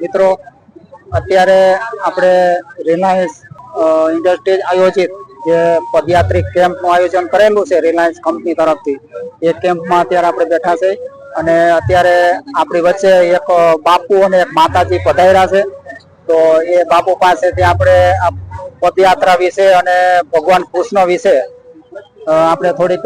મિત્રો, અત્યારે આપણે રિલાયન્સ ઇન્ડસ્ટ્રીઝ આયોજિત જે પદયાત્રી કેમ્પનું આયોજન કરેલું છે રિલાયન્સ કંપની તરફથી. એ કેમ્પમાં અત્યારે આપણે બેઠા છે અને અત્યારે આપણી વચ્ચે એક બાપુ અને એક માતાજી પધાર્યા છે. તો એ બાપુ પાસેથી આપણે પદયાત્રા વિશે અને ભગવાન કૃષ્ણ વિશે આપણે થોડીક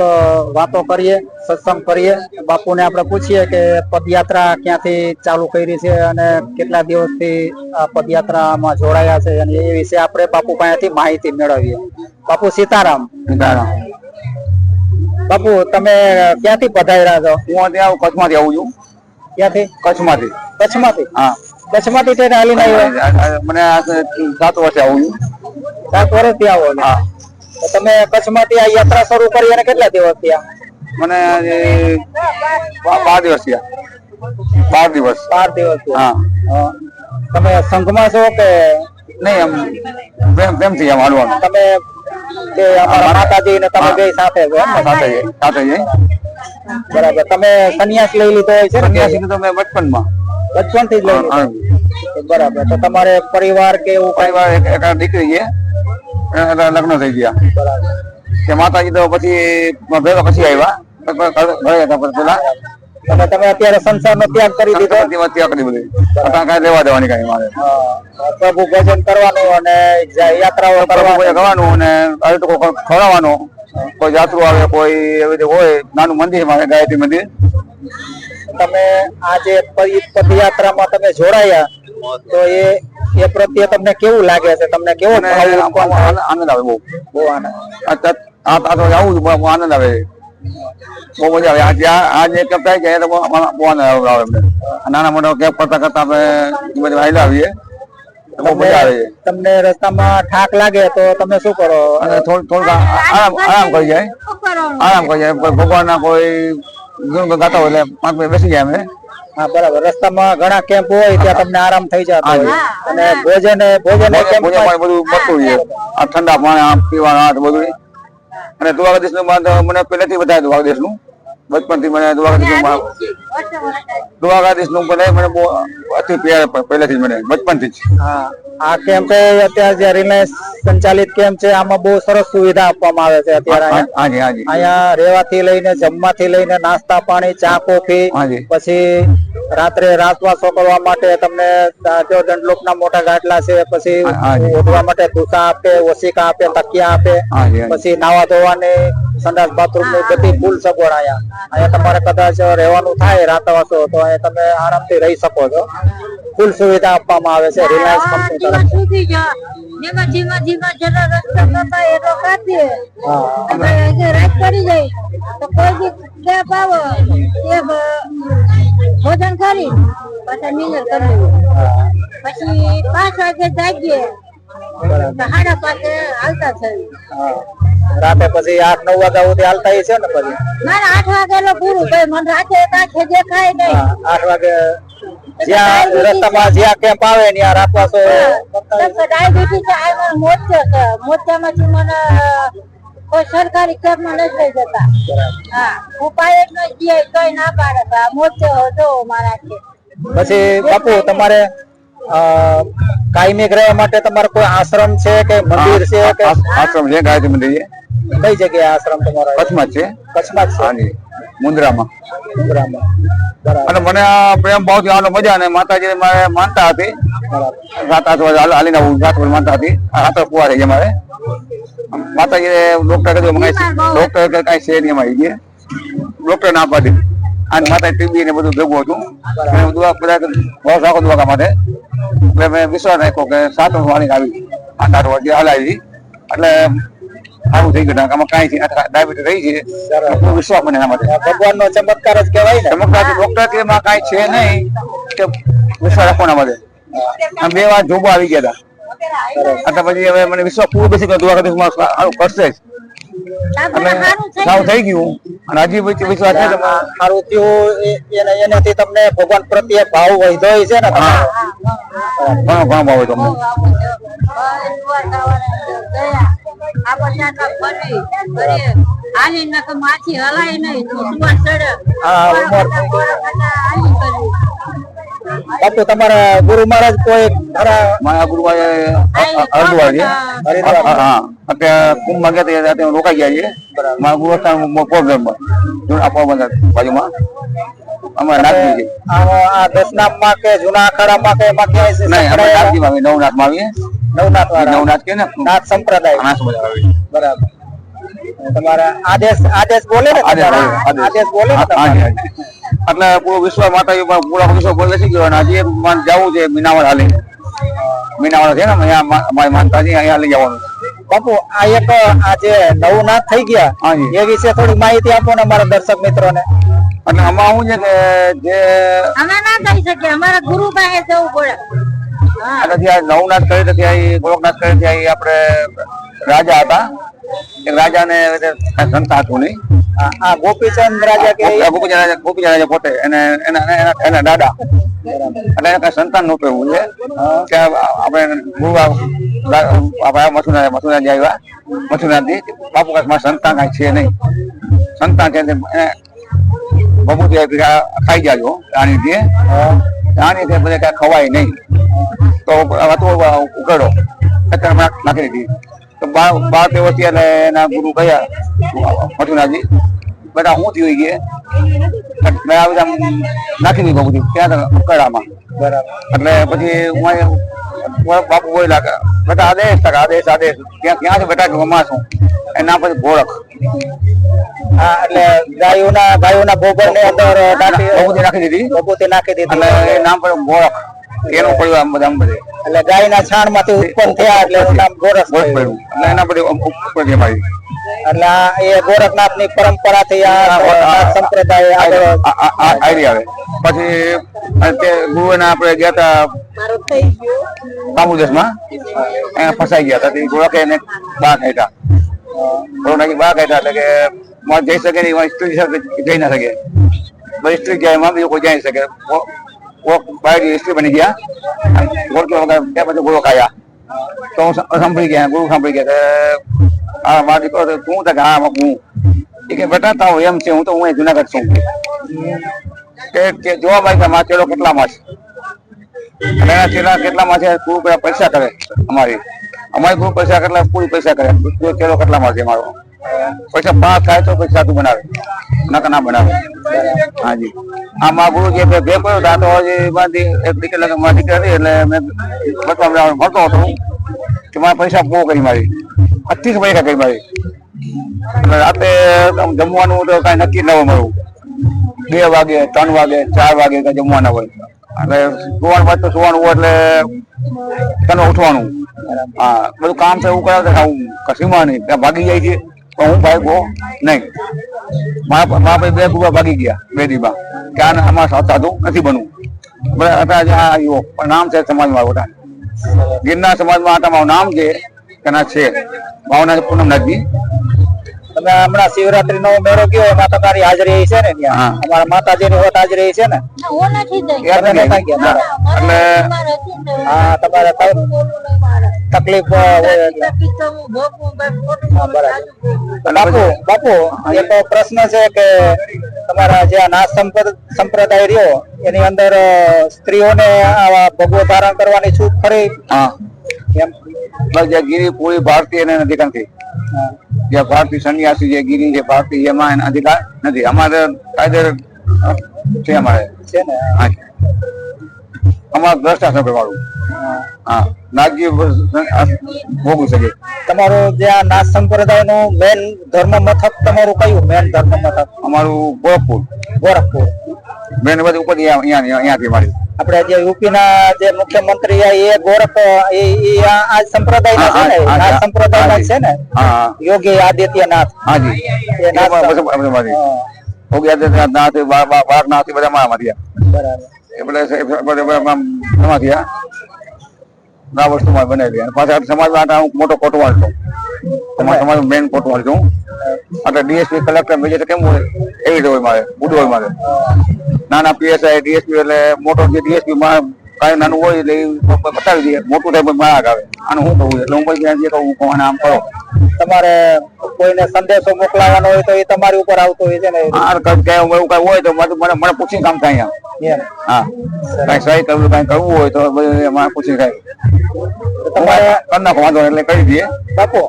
વાતો કરીએ સત્સંગ કરીએ. બાપુને આપણે પૂછીએ કે પદયાત્રા ક્યાંથી ચાલુ કરી છે અને કેટલા દિવસથી આ પદયાત્રામાં જોડાયા છે અને એ વિશે આપણે બાપુ પાસેથી માહિતી મેળવીએ. બાપુ સીતારામ. સીતારામ. બાપુ તમે ક્યાંથી પધાર્યા છો? હું ત્યાં કચ્છમાંથી આવું છું. ક્યાંથી? કચ્છમાંથી. કચ્છમાંથી? હા. કચ્છમાંથી તે હાલીને આવ્યા મને સાત વર્ષે આવું છું. સાત વર્ષથી આવો હા. તમે કચ્છમાંથી આ યાત્રા શરૂ કરી અને કેટલા દિવસ થયા? મને બાર દિવસ થયા. બાર દિવસ. બાર દિવસ હા. તમે સંઘમાં છો કે? નહીં એમ પ્રેમ પ્રેમથી એમ હાલવાનું. તમે જે અમારા માતાજી ને તમે બે સાથે છો સાથે સાથે. બરાબર. તમે સંન્યાસ લઈ લીધો હોય છે ને? લીધો તો મેં બચપનમાં. બચપનથી જ લઈ બરાબર. તો તમારે પરિવાર કે એવું પરિવાર એક દીકરી છે. લગ્ન થઈ ગયા. કે માતાજી તો પછી ભેગા પછી આવ્યા. પેલા. તમે તમે અત્યારે સંસારનો ત્યાગ કરી દીધો? કાંઈ લેવા દેવાની કાંઈ મારે. પ્રભુ ભજન કરવાનું અને યાત્રાઓ કરવા ગવાનું અને આવી કોઈ કોઈ જાત્રુ આવે કોઈ એવી રીતે હોય નાનું મંદિર મારે ગાયત્રી મંદિર. તમે આ જે પદ- પદયાત્રામાં તમે જોડાયા તો એ એ પ્રત્યે તમને કેવું લાગે છે? તમને કેવો? આનંદ આવે બહુ. બહુ આનંદ. આ તત- આવું બહુ આનંદ આવે. બહુ મજા આવે. આજે આ જે કેપ થાય છે તો બહુ આનંદ આવે અમને. નાના મોટા કેપ કરતા કરતા આપણે એ વાયલા આવીએ. બહુ મજા આવે. તમને રસ્તામાં થાક લાગે તો તમે શું કરો? અને થોડું આરામ આરામ કરી જાય. આરામ કરી જાય. ભગવાન ભગવાનના કોઈ ગાતા હોય એટલે પાંચ મિનિટ બેસી જાય અમે. હા બરાબર. રસ્તામાં ઘણા કેમ્પ હોય ત્યાં તમને આરામ થઈ જતો હોય. અને ભોજન ભોજન ભોજન કેમ્પ પાણી બધું મળતું હોય. આ ઠંડા પાણી આમ પીવાના આ બધું અને દ્વારકાધીશનું મને પહેલેથી વધારે દ્વારકાધીશનું બચપનથી મને દ્વારકાધીશનું દ્વારકાધીશનું મને મને બહુ અતિ પ્યાર પહેલેથી મને બચપનથી જ. હા. આ કેમ્પ એ અત્યારે રિલાયન્સ સંચાલિત કેમ્પ છે આમાં બહુ સરસ સુવિધા આપવામાં આવે છે અત્યારે અહીંયા. રેવાથી લઈને જમવાથી લઈને નાસ્તા પાણી ચા કોફી પછી રાત્રે રાતવાસો કરવા માટે તમને આ જો દંડલોકના મોટા ગાટલા છે પછી ઓઢવા માટે ધૂસા આપે ઓશિકા આપે તકિયા આપે પછી નાવા ધોવાની સંડાસ બાથરૂમની બધી ફૂલ સગવડ અહીંયા. અહીંયા તમારે કદાચ રહેવાનું થાય રાતવાસો તો અહીંયા તમે આરામથી રહી શકો છો. ફૂલ સુવિધા આપવામાં આવે છે રિલાયન્સ કંપની તરફ જેમાં ધીમા જરા રસ્તા કપાય તો કાપીએ જે રાત પડી જાય તો કોઈ બી ગેપ આવો તે ભોજન કરી પાછા નીંદર કરી પછી પાંચ વાગે જાગીએ સાડા પાંચે હાલતા થઈ. હા. રાતે પછી આઠ નવ વાગ્યા સુધી હાલતા છે ને પછી? ના આઠ વાગે એટલે પૂરું ભાઈ મને રાતે કાંઠે દેખાય નહીં. આઠ વાગે જ્યાં રસ્તામાં જ્યાં કેમ્પ આવે ત્યાં રાતવાસો ડાયાબિટીસ આવ્યા મોતિયા છે મોરચામાંથી મને કોઈ સરકારી કેમ્પમાં નથી લઈ જતા. હા ઉપાય જ નહીં જીએ તોય ના પાડે મોરચો જો મારા છે પછી બાપુ તમારે કાયમી કાયમિક રહેવા માટે તમારે કોઈ આશ્રમ છે કે મંદિર છે કે આશ્રમ છે ગાયત્રી મંદિર છે. કઈ જગ્યાએ આશ્રમ તમારો? કચ્છમાં જ છે. કચ્છમાં જ છે. હાજી ડુંગરામાં. અને મને આ પ્રેમ ભાવથી આનો મજા અને માતાજી મારે માનતા હતી. સાત આઠ વાગે હાલ- હાલીને સાત વાગે માનતા હતી. રાતો કુવા થઈ ગયા મારે. માતાજી ડોક્ટર કીધું ડોક્ટર કે કાંઈ છે નહીં અમારી ગયા ડોક્ટર ના પાડી અને માતા ટીબી ને બધું ભેગું હતું. મેં દુવા બધા ભાવ રાખો દુવા માટે. મેં વિશ્વાસ રાખ્યો કે સાત વાણી આવી. આઠ આઠ વાગે હલાવી એટલે સારું થઈ ગયું. આમાં કાંઈ ડાયાબિટીસ રહી છે. વિશ્વાસ મને એના માટે. ભગવાન નો ચમત્કાર જ કહેવાય ને. ચમત્કાર ડોક્ટર કે એમાં કાંઈ છે નહીં કે વિશ્વાસ રાખવાના માટે. આ બે વાર જોબો આવી ગયા હતા એટલે પછી હવે મને વિશ્વાસ પૂરો બેસી ગયો. દુઆ કરી સારું કરશે જ. એટલે થઈ ગયું. અને હજી પછી વિશ્વાસ છે સારું થયું. એ- એને એનાથી તમને ભગવાન પ્રત્યે ભાવ વધ્યો છે ને? ઘણો ઘણો ભાવ તમને તો તમારા ગુરુ મહારાજ કોઈ મારા ગુરુ અત્યારે કુંભમાં ગયા ત્યાં રોકાઈ ગયા છે મારા ગુરુ પોરબંદર બાજુમાં. અમારે નાગજી છે. આ આ દસનામમાં કે જૂના અખાડામાં કે એમાં ક્યાંય છે નહીં અમે નાગજીમાં આવીએ નવનાથમાં આવીએ. નવનાથ વાળા નવનાથ કે ને? નાથ સંપ્રદાય. અનાસ બધા બરાબર. તમારા આદેશ આદેશ બોલે ને આદેશ બોલે, ને. એટલે પૂરો વિશ્વ માતાજી પર વિશ્વ બોલે છે કે હજી માન જવું છે મીનાવર હાલે. મીનાવર છે ને અહીંયા મા- અમારી માતાજી અહીંયા લઈ જવાનું બાપુ આ એક આજે નવું નવનાથ થઈ ગયા એ વિશે થોડી માહિતી આપો ને અમારા દર્શક મિત્રોને. એટલે આમાં શું છે કે જે અમે ના કહી શકીએ. અમારા ગુરુ પાસે જવું પડે. હા. એટલે ત્યાં નવનાથ કરી તો ત્યાં ઈ ગોરખનાથ કરી ત્યાં આપણે રાજા હતા. એ રાજાને સંતા હતું નહીં. આ ગોપીચંદ રાજા કે ગોપીચંદ રાજા ગોપીચંદ રાજા પોતે. એને એના એના એના દાદા. એટલે એને કઈ સંતાન નહોતું એવું છે કે આપણે ગુરુ આપણે મથુરા મથુરા જે આવ્યા. મથુરાથી બાપુ કાંઈ મારા સંતાન કાંઈ છે નહીં. સંતાન છે બબુતી ખાઈ જાજો રાણી થી રાણી થી બધે કાંઈ ખવાય નહીં. તો તો ઉકેડો અત્યારે મેં નાખી દીધી તો બાર બાર દિવસથી એટલે એના ગુરુ ગયા. મથુનાજી બધા હું થયું ગયે મેં આવી નાખી દીધું બધું ત્યાં તો ઉકેડામાં બરાબર. એટલે પછી હું બાપુ બોલ્યા કે બેટા આદેશ તક આદેશ આદેશ. ક્યાં ક્યાં છે બેટા છું એના પછી ગોળખ હા એટલે ગાયોના ગાયોના ગોબર ને અંદર દાટી નાખી દીધી. બબૂતી નાખી દીધી. એટલે એ નામ પડ્યું ગોળખ એનું પડ્યું આમ બધા બધે. એટલે ગાયના છાણમાંથી ઉત્પન્ન થયા એટલે એનું નામ ગોરખ પડ્યું. એટલે એના પછી ઉપર મારી એટલે આ એ ગોરખનાથની પરંપરાથી આ નાથ સંપ્રદાય આગળ આઈડી આવે. પછી અને તે ગુરુના આપણે ગયા હતા મારું થઈ ગયું કામુદેશમાં એને ફસાઈ ગયા હતા તે ગોળખે એને બહાર કાઢ્યા. કોરોનાથી બહાર કાઢ્યા એટલે કે માં જઈ શકે નહીં માં સ્ત્રી સાથે જઈ ના શકે. બધી સ્ત્રી જાય એમાં બીજું કોઈ જઈ ન શકે. ઓ- ઓ બહાર સ્ત્રી બની ગયા. ગોળકી વગર ત્યાં પછી ગોળખ આવ્યા તો હું સં- સાંભળી ગયા ગુરુ સાંભળી ગયા. કે હા મારો દીકરો તો તું કે હા. હું એ કે બેટા તાવ એમ છે, હું તો હું જુનાગઢ છું. કે કે જવાબ આવી ગયા મારા ચેલો કેટલામાં છે? અને એના ચેલા કેટલામાં છે? પૂરું પેલા પૈસા કરે અમારી. અમારી ગુરુ પૈસા કેટલા? પૂરી પૈસા કરે. ચેલો કેટલામાં છે મારો? પૈસા પાસ થાય તો પૈસા તું બનાવે. ના ના બનાવે. હાજી. આ મા ગુરુ જે બે કર્યો હતા તો મારી એક દીકરી મારી દીકરી એટલે મેં બચવા મળતો હતો કે મારા પૈસા બહુ કરી મારી. અઠ્ઠીસ પૈસા કઈ મારી. રાતે જમવાનું તો કઈ નક્કી ન હોય બે વાગે, ત્રણ વાગે, ચાર વાગે કઈ જમવાના હોય. અને સુવાનું તો સુવાનું હોય એટલે તને ઉઠવાનું. હા, બધું કામ છે એવું કરાવે હું કસીમાં નહીં. ત્યાં ભાગી જાય છે. પણ હું ભાગ્યો નહીં. મારા મારા ભાઈ બે ગુવા ભાગી ગયા, બે દીબા કે આને આમાં સાધુ નથી બનવું. બરાબર હતા આ પણ નામ છે સમાજમાં બધા. ગિરનાર સમાજમાં આ તમારું નામ છે. એના છે. ભાવના પૂનમનાથજી તમે હમણાં શિવરાત્રી નો મેળો કયો એમાં તમારી હાજરી છે ને ત્યાં? અમારા માતાજી ની હોત હાજરી છે ને? હું તમારે તકલીફ તો. બાપુ બાપુ એક પ્રશ્ન છે કે તમારા જે નાશ સંપ્રદાય રહ્યો એની અંદર સ્ત્રીઓને આવા ભગવો ધારણ કરવાની છૂટ ખરી? જે ગીરી પૂરી ભારતીય એને અધિકાર નથી જે ભારતીય સંન્યાસી જે ગીરી જે ભારતીય એમાં એને અધિકાર નથી. અમારે કાયદેસર છે અમારે. છે ને? અમારે દ્રષ્ટાશ્રમ વાળું હા. નાગજી ભોગવી શકે તમારું જે આ નાથ સંપ્રદાયનું મેન ધર્મ મથક તમારું કયું? મેન ધર્મ મથક? અમારું ગોરખપુર. ગોરખપુર. મેન બધી ઉપર અહીંયા અહીંયાથી મારી. આપણે જે યુપીના જે મુખ્યમંત્રી એ ગોરખ એ આ આ સંપ્રદાય ના છે ને? આ હા, સંપ્રદાય છે ને? યોગી આદિત્યનાથ. હાજી ભોગી આદિત્યનાથ નાથ બાર નાથ બધા મારા માર્યા બરાબર. એટલે થયા. આ વસ્તુ મારે બનાવી અને પાછા સમાજમાં હું મોટો કોટવાળ છું. સમાજ સમાજ મેન કોટવાળ છું એટલે ડીએસપી કલેક્ટર તો કેમ હોય? એવી રીતે હોય મારે ઉડ હોય મારે. નાના પીએસઆઈ ડીએસપી એટલે મોટો જે ડીએસપી માં કાંઈ નાનું હોય એટલે બતાવી દઈએ મોટું થાય મારા આવે. આનું શું કરવું એટલે હું પછી ત્યાં જે કહું હું કહું આને આમ કરો. તમારે કોઈને સંદેશો મોકલાવાનો હોય તો એ તમારી ઉપર આવતો હોય છે ને? હા કઈ એવું કઈ હોય તો મને મને પૂછી કામ થાય હા. કઈ સહી કરવું કઈ કરવું હોય તો મને પૂછી થાય. તમારે કરી નાખો વાંધો એટલે કરી દઈએ. બાપુ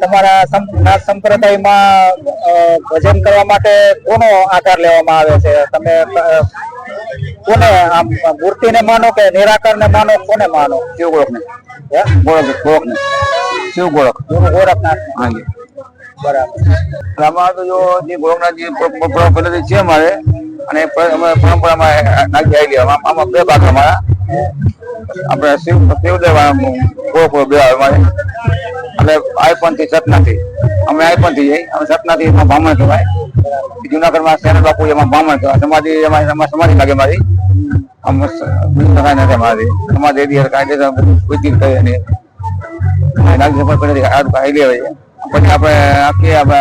તમારા નાથ સંપ્રદાયમાં ભજન કરવા માટે કોનો આકાર લેવામાં આવે છે? તમે કોને આમ મૂર્તિને માનો કે નિરાકારને માનો કોને માનો? શિવ ગોળખ ને હે? ગોળક ગોળખ ને શિવ ગોળક ગુરુ ગોરખનાથ હાજી. બરાબર. આમાં તો જો જે ગોળખનાથ પહેલેથી છે મારે અને અમે પરંપરામાં નાખી આવી આમાં આમાં બે ભાગ અમારા આપણે શિવ શિવદેવ ગોળખ બે અમારે એટલે આઈપન સતનાથી અમે આઈપનથી જઈ, અમે સતનાથી એમાં બ્રાહ્મણ કહેવાય. જુનાગઢમાં શહેર બાપુ એમાં બ્રાહ્મણ કહેવાય. સમાધિ એમાં સમાધિ લાગે મારી. આમ તો કાંઈ નથી મારી પર પછી આપણે આખી આપણે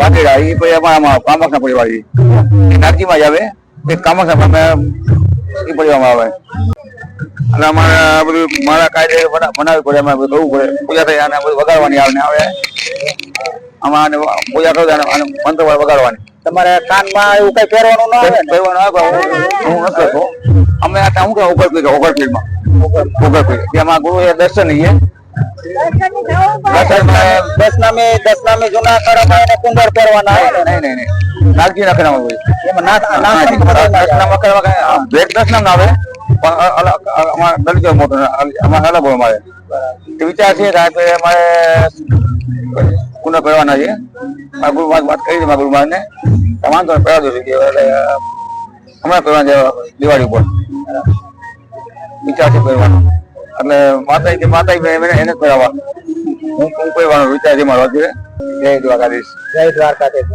વાટેડા એ પછી અમારા કામકના પરિવારી જ આવે. કામકના અમે એ પડવામાં આવે. અને અમારે આ બધું મારા કાયદે બના- બનાવવી પડે અમારે કરવું પડે. પૂજા થઈ આને બધું વગાડવાની આવે આવે. આમાં પૂજા કરો અને મંત્ર વગાડવાની. તમારે કાનમાં એવું કઈ પહેરવાનું ના આવે પહેરવાનું આવે હું નથી કરતો. અમે આ હું કે ઓગળપીડ ઓગળપીડમાં ઓગળપીડ તેમાં ગુરુ એ દર્શન લઈએ દર્શનની જવું પડે. દર્શનમાં દસનામે દસનામે જૂના કાળમાં એને કુંડળ પહેરવાના આવે નહીં નહીં નહીં. નાગજી નાખે હોય. એમાં નાથ નાથ નાગજી નામ કરવા ભેટ દર્શન નામ આવે પણ અલગ અમારા દલિતો મોટો અમારે અલગ હોય અમારે તે વિચાર છે કે અમારે છે. મારા ગુરુ વાત કરી છે મારા ગુરુ ને વાંધો નહીં પહેરા દો એટલે અમારે કરવાના દિવાળી ઉપર. વિચાર છે કરવાનો. એટલે માતાજી કે માતા એને એને જ કરાવવા હું કોઈ કરવાનો વિચાર છે મારો જય દ્વારકાધીશ. જય દ્વારકાધીશ.